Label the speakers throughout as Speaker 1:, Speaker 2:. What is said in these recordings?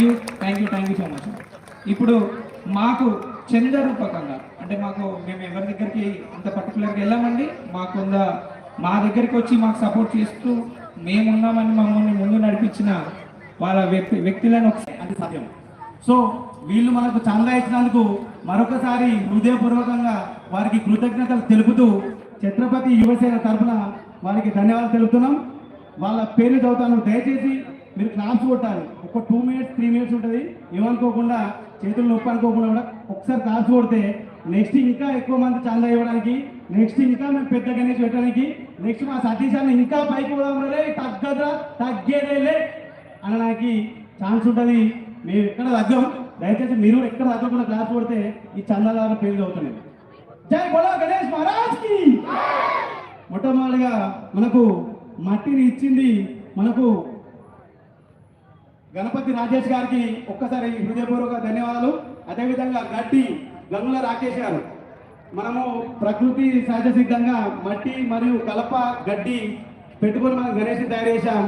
Speaker 1: Thank you thank you thank you so much. ఇప్పుడు మాకు చంద రూపకంగా అంటే మాకు మేము ఎవరి దగ్గరికి అంత పర్టికులర్గా వెళ్ళామండి మాకు కొంత మా దగ్గరికి వచ్చి మాకు సపోర్ట్ చేస్తూ మేమున్నామని మమ్మల్ని ముందు నడిపించిన వాళ్ళ వ్యక్తి వ్యక్తులను ఒకసారి
Speaker 2: అది సాధ్యం. సో వీళ్ళు మనకు చందా ఇచ్చినందుకు మరొకసారి హృదయపూర్వకంగా వారికి కృతజ్ఞతలు తెలుపుతూ ఛత్రపతి యువసేన తరఫున వారికి ధన్యవాదాలు తెలుపుతున్నాం. వాళ్ళ పేరు చదువుతాను దయచేసి మీరు క్లాస్ కొట్టాలి. ఒక టూ మినిట్స్ త్రీ మినిట్స్ ఉంటుంది. ఏమనుకోకుండా చేతులు నొప్పి అనుకోకుండా కూడా ఒకసారి క్లాప్స్ కొడితే నెక్స్ట్ ఇంకా ఎక్కువ మంది చందా ఇవ్వడానికి నెక్స్ట్ ఇంకా మేము పెద్ద గణేష్ పెట్టడానికి నెక్స్ట్ మా సతీష్ అన్న ఇంకా పైకి పోదాం రే తగ్గదా తగ్గేదేలే అనడానికి ఛాన్స్ ఉంటుంది. మేము ఎక్కడ తగ్గం? దయచేసి మీరు కూడా ఎక్కడ తగ్గకుండా క్లాస్ కొడితే ఈ చందాదారు పేర్లు అవుతున్నాయి జై బోలో గణేష్ మహారాజ్కి! మొట్టమొదటిగా మనకు మట్టిని ఇచ్చింది మనకు గణపతి రాజేష్ గారికి ఒక్కసారి హృదయపూర్వక ధన్యవాదాలు. అదేవిధంగా గడ్డి గంగుల రాకేష్ గారు. మనము ప్రకృతి సహజ సిద్ధంగా మట్టి మరియు కలప గడ్డి పెట్టుకొని మనం గణేష్ తయారు చేశాం.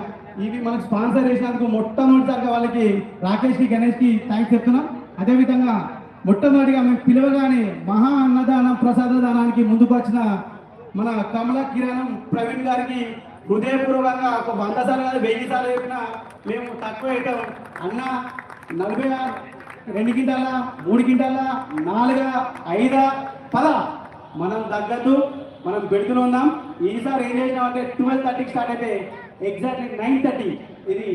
Speaker 2: ఇవి మనకు స్పాన్సర్ చేసినందుకు మొట్టమొదటిసారిగా వాళ్ళకి రాకేష్కి గణేష్కి థ్యాంక్స్ చెప్తున్నాం. అదేవిధంగా మొట్టమొదటిగా మేము పిలవగానే మహా అన్నదానం ప్రసాద దానానికి ముందుకు వచ్చిన మన కమల కిరణం ప్రవీణ్ గారికి హృదయపూర్వకంగా ఒక వంద సార్లు కాదు వెయ్యి సార్లు చెప్పినా మేము తక్కువ వేయటం. అన్న నలభై ఆరు రెండు గింటాల మూడు గింటాల నాలుగా ఐదా పద. మనం తగ్గద్దు మనం పెడుతూనే ఉన్నాం. ఈసారి ఏం చేసినాం అంటే ట్వెల్వ్ థర్టీకి స్టార్ట్ అయితే ఎగ్జాక్ట్లీ నైన్ థర్టీ. ఇది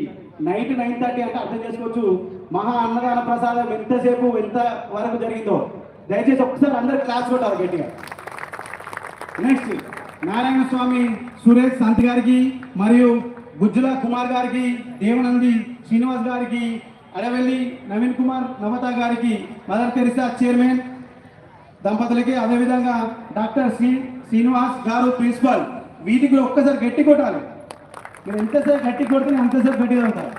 Speaker 2: నైట్ నైన్ థర్టీ అంటే అర్థం చేసుకోవచ్చు. మహా అన్నదాన ప్రసాదం ఎంతసేపు ఎంత వరకు జరిగిందో. దయచేసి ఒకసారి అందరు క్లాస్ కొట్టారు గట్టిగా. నెక్స్ట్ నారాయణ స్వామి సురేష్ సంత్ గారికి మరియు గుజ్జుల కుమార్ గారికి దేవనంది శ్రీనివాస్ గారికి అడవెల్లి నవీన్ కుమార్ నవత గారికి మదర్ తెరిసా చైర్మన్ దంపతులకి అదేవిధంగా డాక్టర్ శ్రీ శ్రీనివాస్ గారు ప్రిన్సిపాల్. వీటికి కూడా ఒక్కసారి గట్టి కొట్టాలి. మీరు ఎంతసేపు గట్టి కొడితే అంతసేపు గట్టి అవుతారు.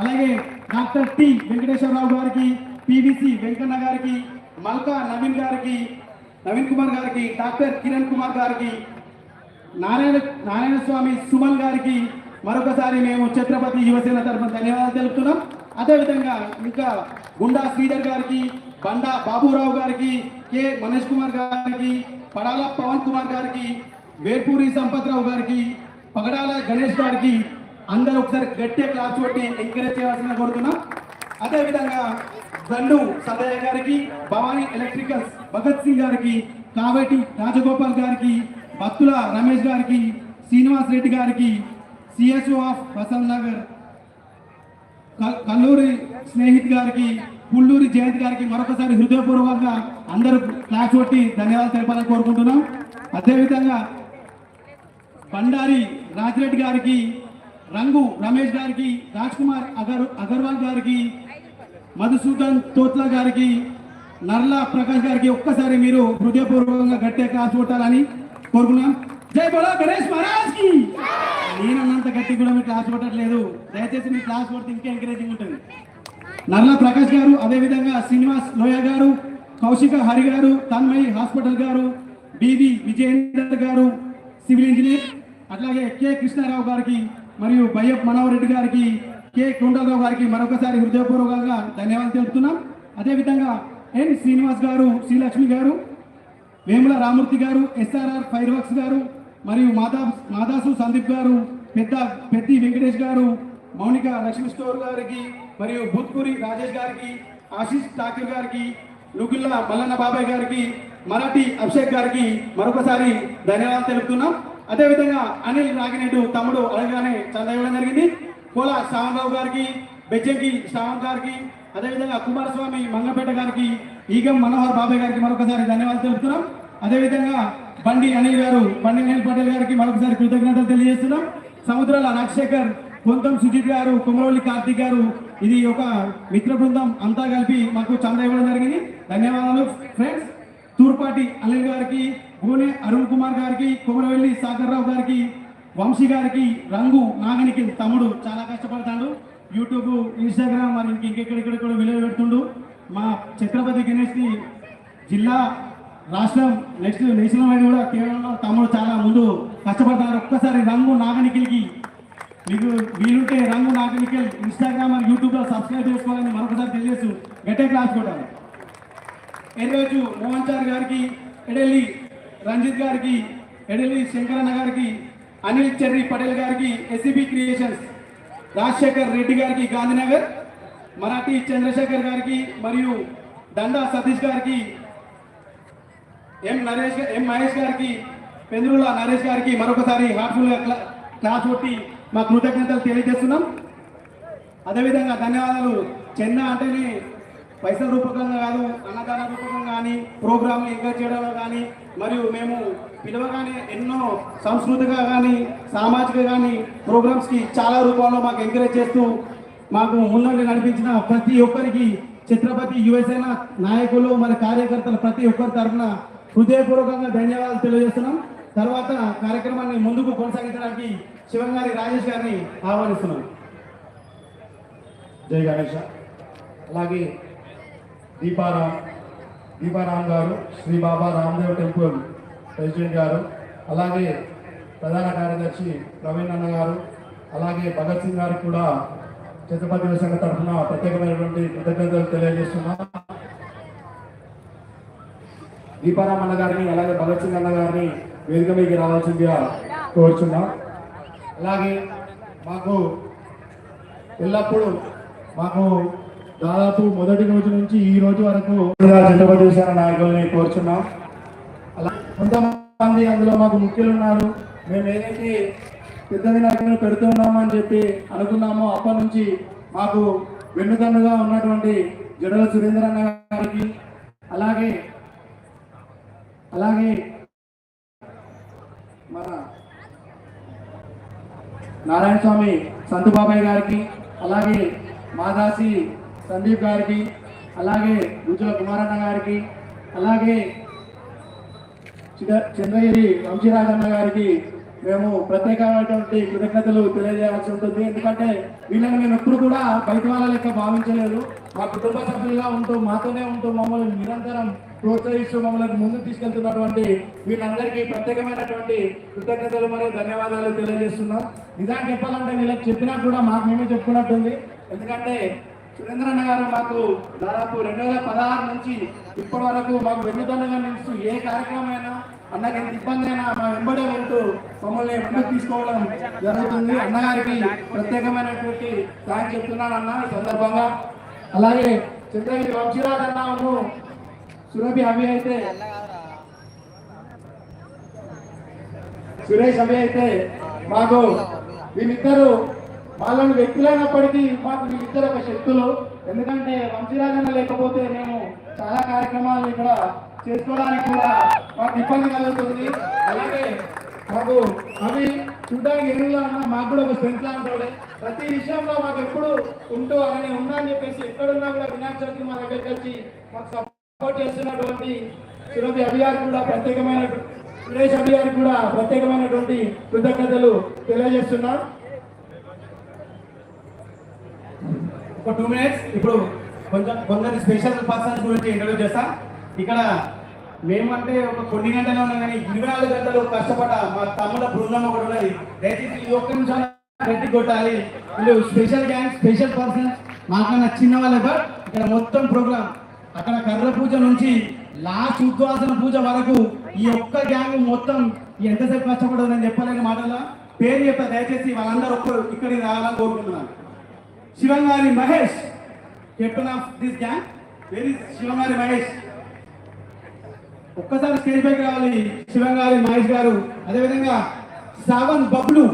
Speaker 2: అలాగే డాక్టర్ టి వెంకటేశ్వరరావు గారికి పివిసి వెంకన్న గారికి మల్కా నవీన్ గారికి నవీన్ కుమార్ గారికి డాక్టర్ కిరణ్ కుమార్ గారికి నారాయణ నారాయణ స్వామి సుమన్ గారికి మరొకసారి మేము ఛత్రపతి యువసేన తరఫున ధన్యవాదాలు తెలుపుతున్నాం. అదేవిధంగా ఇంకా గుండా శ్రీధర్ గారికి బండా బాబురావు గారికి కె మనీష్ కుమార్ గారికి పడాల పవన్ కుమార్ గారికి వేర్పూరి సంపత్రావు గారికి పగడాల గణేష్ గారికి అందరూ ఒకసారి గట్టిగా క్లాస్ కొట్టి ఎంకరేజ్ చేయాల్సిన కోరుతున్నాం. అదేవిధంగా దండు సదయ్య గారికి భవానీ ఎలక్ట్రికల్స్ భగత్ సింగ్ గారికి కావేటి రాజగోపాల్ గారికి భక్తుల రమేష్ గారికి శ్రీనివాస్ రెడ్డి గారికి సిఎస్ఓ ఆఫ్ వసంత్ నగర్ కల్లూరి స్నేహిత్ గారికి పుల్లూరి జయంత్ గారికి మరొకసారి హృదయపూర్వకంగా అందరూ క్లాస్ కొట్టి ధన్యవాదాలు తెలపాలని కోరుకుంటున్నాం. అదేవిధంగా బండారి రాజిరెడ్డి గారికి రంగు రమేష్ గారికి రాజ్ కుమార్ అగర్ అగర్వాల్ గారికి మధుసూదన్ తోట్ల గారికి నర్లా ప్రకాష్ గారికి ఒక్కసారి మీరు హృదయపూర్వకంగా గట్టే క్లాస్ కొట్టాలని కోరుకున్నాం. జై బోలా గణేష్ మహారాజ్కి నేనన్నంత గట్టి కూడా మీరు క్లాస్ కొట్టట్లేదు. దయచేసి మీ క్లాస్ కొడితే ఇంకా ఎంకరేజింగ్ ఉంటుంది. నర్ల ప్రకాష్ గారు అదేవిధంగా శ్రీనివాస్ లోయ గారు కౌశిక హరి గారు తన్మయ్ హాస్పిటల్ గారు బివి విజయేందర్ గారు సివిల్ ఇంజనీర్ అట్లాగే కె కృష్ణారావు గారికి మరియు బయ్యప్ మనోహరెడ్డి గారికి కె కొండరావు గారికి మరొకసారి హృదయపూర్వకంగా ధన్యవాదాలు తెలుపుతున్నాం. అదేవిధంగా ఎన్ శ్రీనివాస్ గారు శ్రీలక్ష్మి గారు వేముల రామూర్తి గారు ఎస్ఆర్ఆర్ ఫైర్ వర్క్స్ గారు మరియు మాదా మాదాసు సందీప్ గారు పెద్ద పెద్ది వెంకటేష్ గారు మౌనిక లక్ష్మీ స్టోర్ గారికి మరియు భూత్పూరి రాజేష్ గారికి ఆశీష్ ఠాకూర్ గారికి నుగుల్లా మల్లన్న బాబాయ్ గారికి మరాఠీ అభిషేక్ గారికి మరొకసారి ధన్యవాదాలు తెలుపుతున్నాం. అదేవిధంగా అనిల్ నాగినేడు తమ్ముడు అలాగానే చందా ఇవ్వడం జరిగింది. కోల శ్రావణరావు గారికి బెజ్జంకి శ్రావణ్ గారికి అదేవిధంగా కుమారస్వామి మంగపేట గారికి ఈగం మనోహర్ బాబాయ్ గారికి మరొకసారి ధన్యవాదాలు తెలుపుతున్నాం. అదేవిధంగా బండి అనిల్ గారు బండి అనిల్ పటేల్ గారికి మరొకసారి కృతజ్ఞతలు తెలియజేస్తున్నాం. సముద్రాల రాజశేఖర్ కొంతం సుజిత్ గారు కుమరవల్లి కార్తిక్ గారు ఇది ఒక మిత్ర బృందం అంతా కలిపి మాకు చంద ఇవ్వడం జరిగింది. ధన్యవాదాలు ఫ్రెండ్స్. తూర్పాటి అనిల్ గారికి గోనె అరుణ్ కుమార్ గారికి కుమరవెల్లి సాగర్ రావు గారికి వంశీ గారికి రంగు నాగనికి తమ్ముడు చాలా కష్టపడతాడు. యూట్యూబ్ ఇన్స్టాగ్రామ్ మరి ఇంక ఇంకెక్కడెక్కడ కూడా విలువ పెడుతుండు. మా ఛత్రపతి గణేష్ని జిల్లా రాష్ట్రం నెక్స్ట్ నేషనల్ వైడ్ కూడా కేవలం తమ్ముడు చాలా ముందు కష్టపడతారు ఒక్కసారి రంగు నాగనికిలికి మీకు వీలుంటే రంగు నాగరికల్ ఇన్స్టాగ్రామ్ మరియు యూట్యూబ్లో సబ్స్క్రైబ్ చేసుకోవాలని మరొకసారి తెలియజేస్తూ గట్టే క్లాస్ కొట్టాలి. ఈరోజు మోహన్ చార్ గారికి ఎడెల్లి రంజిత్ గారికి ఎడెల్లి శంకరన్న గారికి అనిల్ చెర్రి పటేల్ గారికి ఎస్సిబి క్రియేషన్స్ రాజశేఖర్ రెడ్డి గారికి గాంధీనగర్ మరాఠీ చంద్రశేఖర్ గారికి మరియు దండా సతీష్ గారికి ఎం నరేష్ ఎం మహేష్ గారికి పెందురుల నరేష్ గారికి మరొకసారి హార్ట్ఫుల్గా క్లాస్ కొట్టి మా కృతజ్ఞతలు తెలియజేస్తున్నాం. అదేవిధంగా ధన్యవాదాలు. చెన్న అంటేనే పైసల రూపకంగా కాదు అన్నదాన రూపకంగా కానీ ప్రోగ్రాంలు ఎంకరేజ్ చేయడంలో కానీ మరియు మేము పిలవగానే ఎన్నో సంస్కృతిగా కానీ సామాజిక కానీ ప్రోగ్రామ్స్కి చాలా రూపంలో మాకు ఎంకరేజ్ చేస్తూ మాకు ముందండి నడిపించిన ప్రతి ఒక్కరికి ఛత్రపతి యువసేన నాయకులు మన కార్యకర్తలు ప్రతి ఒక్కరి తరఫున హృదయపూర్వకంగా ధన్యవాదాలు తెలియజేస్తున్నాం. తర్వాత కార్యక్రమాన్ని ముందుకు కొనసాగించడానికి శివంగారి రాజేష్ గారిని ఆహ్వానిస్తున్నాం.
Speaker 3: జై గణేష. అలాగే దీపారాం దీపారాం గారు శ్రీ బాబా రామదేవ్ టెంపుల్ ప్రెసిడెంట్ గారు అలాగే ప్రధాన కార్యదర్శి ప్రవీణ్ అన్న గారు అలాగే భగత్ సింగ్ గారికి కూడా చిత్రపతి సంఘ తరఫున ప్రత్యేకమైనటువంటి కృతజ్ఞతలు తెలియజేస్తున్నాం. దీపారాం అన్న గారిని అలాగే భగత్ సింగ్ అన్న గారిని వేదిక మీకు రావాల్సిందిగా కోరుచున్నాం. అలాగే మాకు ఎల్లప్పుడూ మాకు దాదాపు మొదటి రోజు నుంచి ఈ రోజు వరకు ఛత్రపతి నాయకుల్ని కోరుచున్నాం. అలా కొంతమంది అందులో మాకు ముఖ్యులు ఉన్నారు మేము ఏదైతే పెద్ద వినాయకులను పెడుతున్నామని చెప్పి అనుకున్నామో అప్పటి నుంచి మాకు వెన్నుదన్నుగా ఉన్నటువంటి జడల సురేంద్ర అన్న గారికి అలాగే అలాగే మన నారాయణ స్వామి సంతు బాబాయ్ గారికి అలాగే మాదాసి సందీప్ గారికి అలాగే గుజుల కుమారన్న గారికి అలాగే చంద్రగిరి వంశీరాజన్న గారికి మేము ప్రత్యేకమైనటువంటి కృతజ్ఞతలు తెలియజేయాల్సి ఉంటుంది. ఎందుకంటే వీళ్ళని మేము ఎప్పుడు కూడా బయట వాళ్ళ లెక్క భావించలేదు. మా కుటుంబ సభ్యులుగా ఉంటూ మాతోనే ఉంటూ మమ్మల్ని నిరంతరం ప్రోత్సహిస్తూ మమ్మల్ని ముందు తీసుకెళ్తున్నటువంటి వీళ్ళందరికీ ప్రత్యేకమైనటువంటి కృతజ్ఞతలు మరియు ధన్యవాదాలు తెలియజేస్తున్నాం. నిజానికి చెప్పాలంటే వీళ్ళకి చెప్పినా కూడా మాకు మేమే చెప్పుకున్నట్టుంది. ఎందుకంటే సురేంద్రన్న గారు మాకు దాదాపు రెండు వేల పదహారు నుంచి ఇప్పటి వరకు మాకు వెన్నుదండగా నిలుస్తూ ఏ కార్యక్రమం అయినా అన్నకి ఎంత ఇబ్బంది అయినా మా వెంబడే వెళ్తూ మమ్మల్ని ముందుకు తీసుకోవడం జరుగుతుంది. అన్నగారికి ప్రత్యేకమైనటువంటి థ్యాంక్స్ చెప్తున్నాను అన్న ఈ సందర్భంగా. అలాగే చంద్రగిరి వంశీరాజ్ అన్నను సురభి అవి అయితే సురేష్ అవి అయితే మాకు వీళ్ళిద్దరు వాళ్ళని వ్యక్తులైనప్పటికీ మాకు వీళ్ళిద్దరు ఒక శక్తులు. ఎందుకంటే వంశీరాజన్న లేకపోతే మేము చాలా కార్యక్రమాలు ఇక్కడ చేసుకోవడానికి కూడా మాకు ఇబ్బంది కలుగుతుంది. అలాగే మాకు అవి చూడడానికి ఎరువులా ఉన్నా మాకు కూడా ఒక స్ట్రెంత్ లాంటి ప్రతి విషయంలో మాకు ఎప్పుడు ఉంటూ ఆయన ఉన్నా అని చెప్పేసి ఎక్కడున్నా కూడా వినాయక చవితి మా దగ్గరికి వచ్చి మాకు చేస్తున్నటువంటి సురభి అభియార్ కూడా ప్రత్యేకమైన సురేష్ అభియార్ కూడా ప్రత్యేకమైనటువంటి కృతజ్ఞతలు తెలియజేస్తున్నా.
Speaker 2: ఒక టూ మినిట్స్ ఇప్పుడు కొంచెం కొందరు స్పెషల్ పర్సన్స్ గురించి ఇంట్రడ్యూస్ చేస్తా. ఇక్కడ మేమంటే ఒక కొన్ని గంటలు ఉన్నాం కానీ ఇరవై నాలుగు గంటలు కష్టపడ్డ మా తమ్ముల బృందం ఒకటి ఉన్నది. దయచేసి ఈ ఒక్క నిమిషం గట్టి కొట్టాలి. వీళ్ళు స్పెషల్ గ్యాంగ్ స్పెషల్ పర్సన్స్ మాకన్నా చిన్న వాళ్ళ ఇక్కడ మొత్తం ప్రోగ్రామ్ అక్కడ కర్ర పూజ నుంచి లాస్ట్ ఉద్వాసన పూజ వరకు ఈ ఒక్క గ్యాంగ్ మొత్తం ఎంతసేపు కష్టపడదు నేను చెప్పలేని మాటల్లో పేరు చెప్తా దయచేసి వాళ్ళందరూ ఒక్కరు ఇక్కడికి రావాలని కోరుకుంటున్నాను. Shivangari Mahesh captain of this gang very Shivangari Mahesh? ఒక్కసారి స్టేజ్ పైకి రావాలి శివంగారి మహేష్ గారు. అదేవిధంగా సావన్ బబ్లు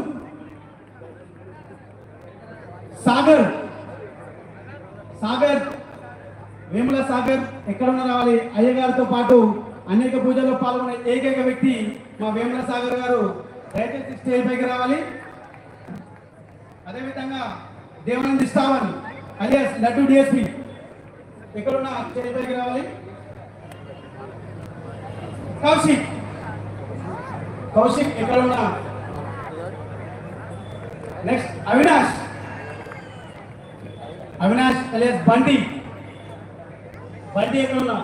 Speaker 2: సాగర్ సాగర్ వేముల సాగర్ ఎక్కడున్నా రావాలి? అయ్యగారితో పాటు అనేక పూజల్లో పాల్గొనే ఏకైక వ్యక్తి మా వేముల సాగర్ గారు. దయచేసి స్టేజ్ పైకి రావాలి. అదేవిధంగా దేవానంద్ ఇస్తావన్ అలియాస్ లడ్డు డిఎస్పి ఎక్కడున్నా స్టేజ్ పైకి రావాలి. కౌశిక్ కౌశిక్ ఎక్కడున్నా? నెక్స్ట్ అవినాష్. అవినాష్ అలియాస్ బండి బయట ఎక్కడ ఉన్నా?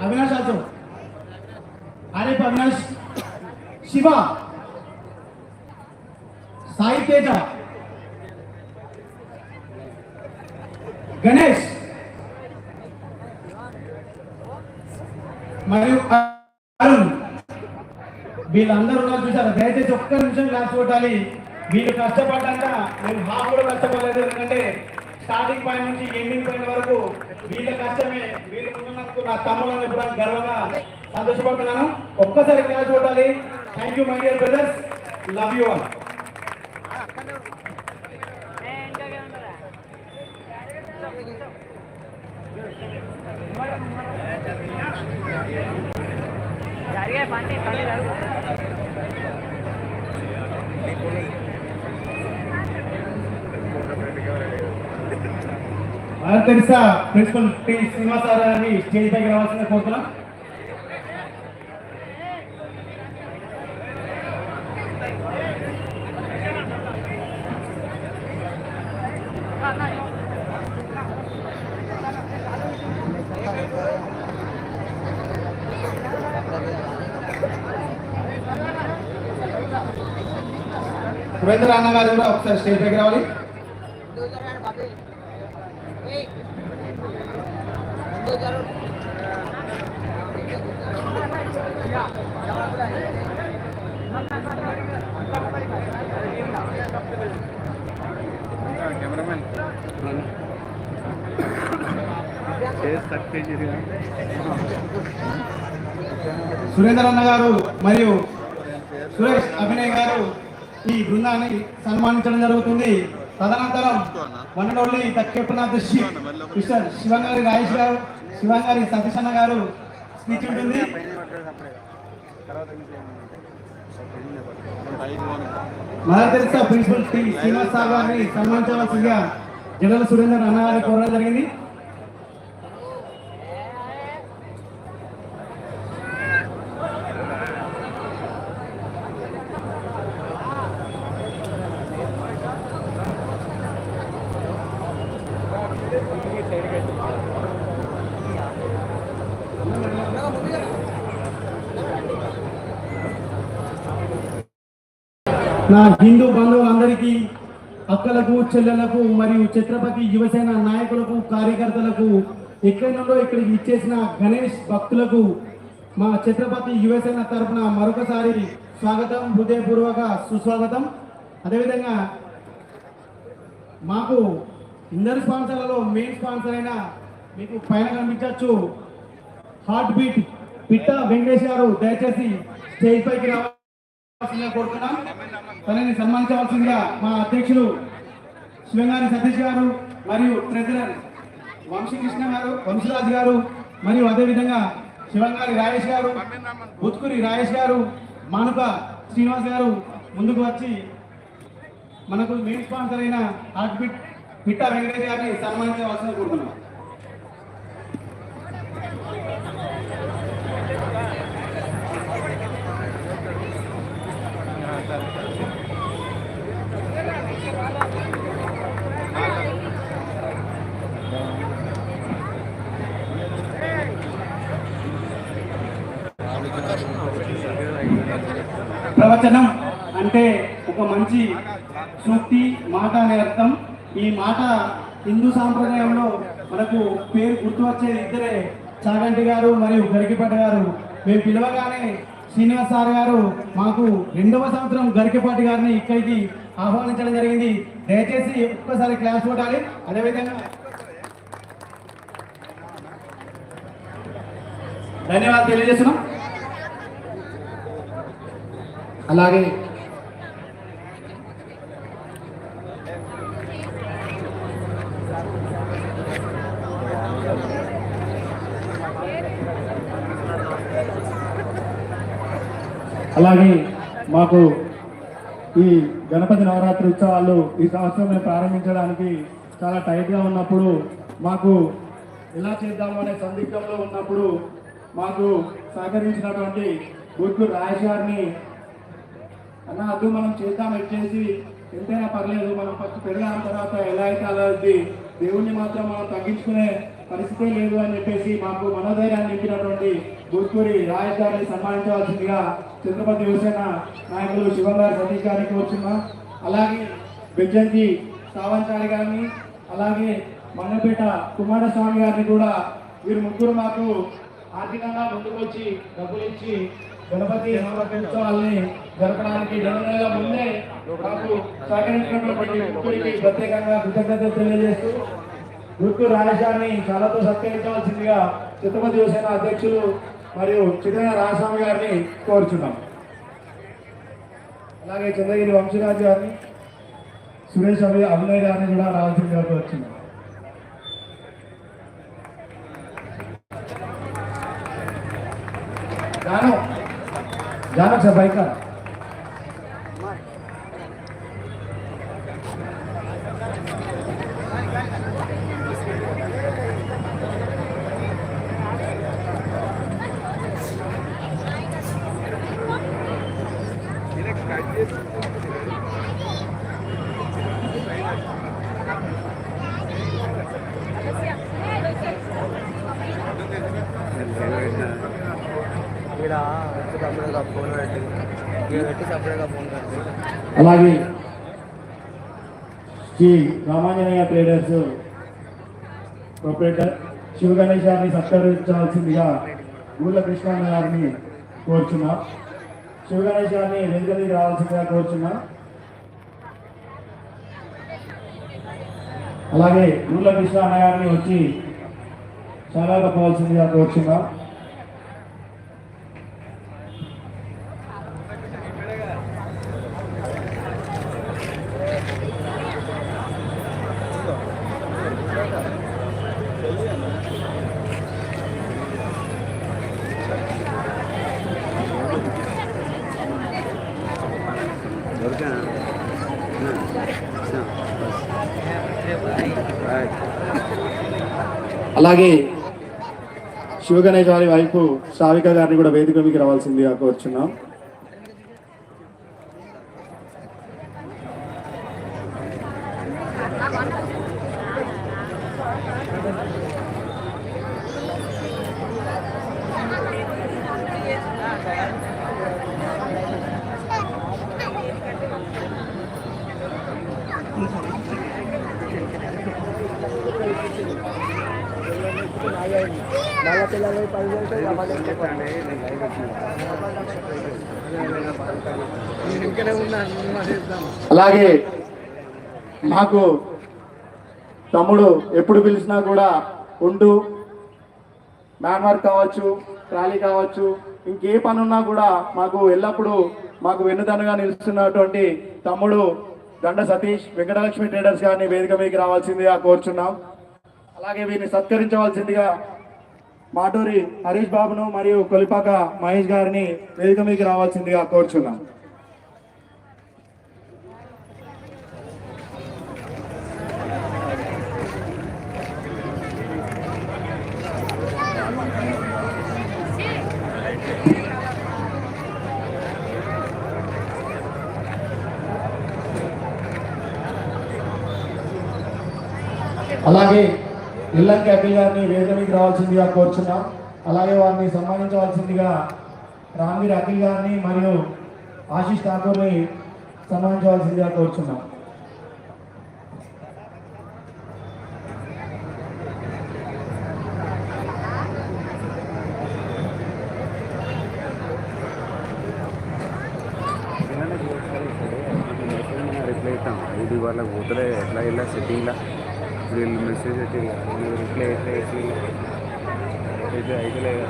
Speaker 2: అవినాష్ అతను ఆరేపు అవినాష్. శివ. సాయి తేజ. గణేష్. మరియు అరుణ్. వీళ్ళందరూ ఉన్నారు చూసారు? దయచేసి ఒక్క నిమిషం క్లాస్ కొట్టాలి. కష్టపడ్డాక నేను హాఫ్ కూడా కష్టపడలేదు. ఎందుకంటే స్టార్టింగ్ పాయింట్ నుంచి ఎండింగ్ పాయింట్ వరకు వీళ్ళ కష్టమే. వీళ్ళు ఉన్నందుకు నా తమ్ముళ్ళని కూడా గర్వంగా సంతోషపడుతున్నాను. ఒక్కసారి క్లాస్ చూడాలి thank you my dear brothers love you all
Speaker 4: జరిగే పండి పని
Speaker 2: తెలుసా ప్రిన్సిపల్ టి శ్రీనివాసరావు గారిని స్టేజ్ పైకి రావాల్సిన కోరుతున్నాం సురేంద్ర అన్న గారు కూడా ఒకసారి స్టేజ్ పైకి రావాలి. సురేందర్ అన్న గారు మరియు సురేష్ అభినయ్ గారు ఈ బృందాన్ని సన్మానించడం జరుగుతుంది. తదనంతరం వన్ తక్కెప్పనాథ్ ఓన్లీ కెప్టెన్ మిస్టర్ శివంగారి రాయేష్ గారు శివంగారి సతీష్ అన్న గారు స్పీచ్ ఉంటుంది. మదర్ ప్రిన్సిపల్ శ్రీనివాస్ సాగర్ని సన్మానించవలసిందిగా జనరల్ సురేందర్ అన్నగారి కోరడం జరిగింది. నా హిందూ బంధువులందరికీ అక్కలకు చెల్లెలకు మరియు ఛత్రపతి యువసేన నాయకులకు కార్యకర్తలకు ఎక్కడి నుండో ఇక్కడికి ఇచ్చేసిన గణేష్ భక్తులకు మా ఛత్రపతి యువసేన తరపున మరొకసారి స్వాగతం హృదయపూర్వక సుస్వాగతం. అదేవిధంగా మాకు ఇందరు స్పాన్సర్లలో మెయిన్ స్పాన్సర్ అయిన మీకు పైన కనిపించవచ్చు హార్ట్ బీట్ పిట్ట వెంకటేష్ గారు. దయచేసి స్టేజ్ పైకి రావాలి. కోరుతున్నాం. తనని సన్మానించవలసిందిగా మా అధ్యక్షులు శివంగారి సతీష్ గారు మరియు ట్రెజరర్ వంశీకృష్ణ గారు వంశరాజ్ గారు మరియు అదేవిధంగా శివంగారి రాజేష్ గారు బుత్కురి రాజేష్ గారు మానుక శ్రీనివాస్ గారు ముందుకు వచ్చి మనకు మెయిన్ స్పాన్సర్ అయిన హార్ట్ బిట్ పిట్ట వెంకటేష్ గారిని సన్మానించవలసింది కోరుతున్నాం. ప్రవచనం అంటే ఒక మంచి సూక్తి మాట అనే అర్థం. ఈ మాట హిందూ సాంప్రదాయంలో మనకు పేరు గుర్తు వచ్చేది ఇద్దరే చాగంటి గారు మరియు గరికిపాటి గారు. మేము పిలవగానే శ్రీనివాస్ సార్ గారు మాకు రెండవ సంవత్సరం గరికిపాటి గారిని ఇక్కడికి ఆహ్వానించడం జరిగింది. దయచేసి ఒక్కసారి క్లాస్ కొట్టాలి. అదేవిధంగా ధన్యవాదాలు తెలియజేస్తున్నాం. అలాగే
Speaker 3: అలాగే మాకు ఈ గణపతి నవరాత్రి ఉత్సవాలు ఈ సంవత్సరం మేము ప్రారంభించడానికి చాలా టైట్గా ఉన్నప్పుడు మాకు ఎలా చేద్దాము అనే సందిగ్ధంలో ఉన్నప్పుడు మాకు సహకరించినటువంటి గుర్తు రాజేష్ గారిని అన్న అద్దు మనం చేద్దాం వచ్చేసి ఎంతైనా పర్లేదు మనం ఫస్ట్ పెరిగిన తర్వాత ఎలా అయితే అలా అవుద్ది దేవుణ్ణి మాత్రం మనం తగ్గించుకునే పరిస్థితే లేదు అని చెప్పేసి మాకు మనోధైర్యాన్ని నింపినటువంటి గుర్తూరి రాజేష్ గారిని సన్మానించవలసిందిగా ఛత్రపతి యువసేన నాయకులు శివంగారి సతీష్ గారికి వచ్చిన అలాగే బెజ్జంతి సావంచారి గారిని అలాగే మంగపేట కుమారస్వామి గారిని కూడా వీరు ముగ్గురు మాకు ఆర్థికంగా ముందుకొచ్చి డబ్బులు ఇచ్చి గణపతి ఉత్సవాల్ని జరపడానికి రెండు ముందే మాకు సహకరించినటువంటి గుర్తుడికి ప్రత్యేకంగా కృతజ్ఞతలు తెలియజేస్తూ గుర్తు రాజశాన్ని చాలాతో సత్కరించవలసిందిగా చిత్తపతి యువసేన అధ్యక్షులు మరియు చిత్ర రామస్వామి గారిని కోరుచున్నాం. అలాగే చంద్రగిరి వంశీరాజు గారిని సురేష్ అభి అభినయ్ గారిని కూడా రావాల్సిందిగా కోరుచున్నాం.
Speaker 4: Jarak jangan sampaikan.
Speaker 3: అలాగే శ్రీ రామాంజనేయ ట్రేడర్స్ ప్రొపరేటర్ శివ గణేశాన్ని సత్కరించాల్సిందిగా ఊళ్ళ కృష్ణ గారిని కోరుచున్నా. శివ గణేశాన్ని వెనుకలికి రావాల్సిందిగా కోరుచున్నా. అలాగే ఊళ్ళ కృష్ణ అన్నగారిని వచ్చి చాలా తప్పవలసిందిగా కోరుచున్నా. అలాగే శివ వారి వైపు సావిక గారిని కూడా వేదిక మీకు రావాల్సిందిగా కోరుచున్నాం. అలాగే మాకు తమ్ముడు ఎప్పుడు పిలిచినా కూడా ఉండు. మ్యాన్మార్ కావచ్చు ట్రాలీ కావచ్చు ఇంకే పని ఉన్నా కూడా మాకు ఎల్లప్పుడూ మాకు వెన్నుదన్నుగా నిలుస్తున్నటువంటి తమ్ముడు దండ సతీష్ వెంకటలక్ష్మి ట్రేడర్స్ గారిని వేదిక మీదకి రావాల్సిందిగా కోరుచున్నాం. అలాగే వీరిని సత్కరించవలసిందిగా మాటూరి హరీష్ బాబును మరియు కొలిపాక మహేష్ గారిని వేదిక మీదకి రావాల్సిందిగా కోరుచున్నాం. అలాగే ఇల్లంకి అఖిల్ గారిని వేదికకి రావాల్సిందిగా కోరుచున్నాం. అలాగే వారిని సన్మానించవలసిందిగా రామీర్ అఖిల్ గారిని మరియు ఆశీష్ ఠాకూర్ని సన్మానించవలసిందిగా కోరుచున్నాం.
Speaker 5: ఇది వాళ్ళకి పోతలే ఎట్లా ఇలా సెట్టింగ్లా వీళ్ళు మెసేజ్ పెట్టి రిప్లై ఎట్లా వేసి అయితే అయితే లేదా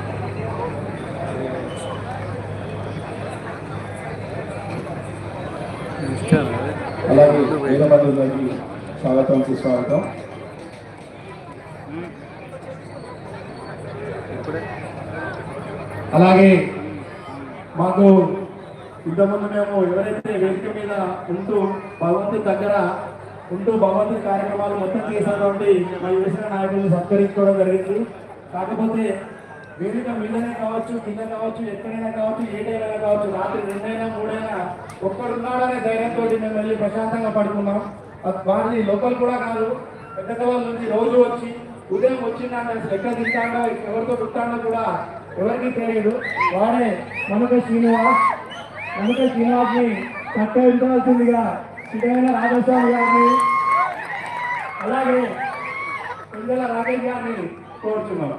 Speaker 3: అలాగే స్వాగతం సుస్వాగతం. అలాగే మాకు ఇంతకుముందు మేము ఎవరైతే వేదిక మీద ఉంటూ భగవంతుడి దగ్గర ఉంటూ భగవంతుడి కార్యక్రమాలు మొత్తం చేసినటువంటి మా యువసేన నాయకులను సత్కరించుకోవడం జరిగింది. కాకపోతే వేదిక మీదనే కావచ్చు కింద కావచ్చు ఎక్కడైనా కావచ్చు ఏ టైమైనా కావచ్చు రాత్రి రెండైనా మూడైనా ఒక్కడున్నాడనే ధైర్యంతో మేము వెళ్ళి ప్రశాంతంగా పడుకున్నాం. వారిని లోకల్ కూడా కాదు పెద్ద వాళ్ళ నుంచి రోజు వచ్చి ఉదయం వచ్చిందంటే ఎక్కడ తింటాడో ఎవరితో పుట్టాడో కూడా ఎవరికి తెలియదు. వాడే మనక శ్రీనివాస్ మనక శ్రీనివాస్ని సత్కరించాల్సిందిగా సిద్ధమైన రాఘవస్వామి గారిని అలాగే ఇందుల రాకేష్ గారిని కోరుచున్నాం.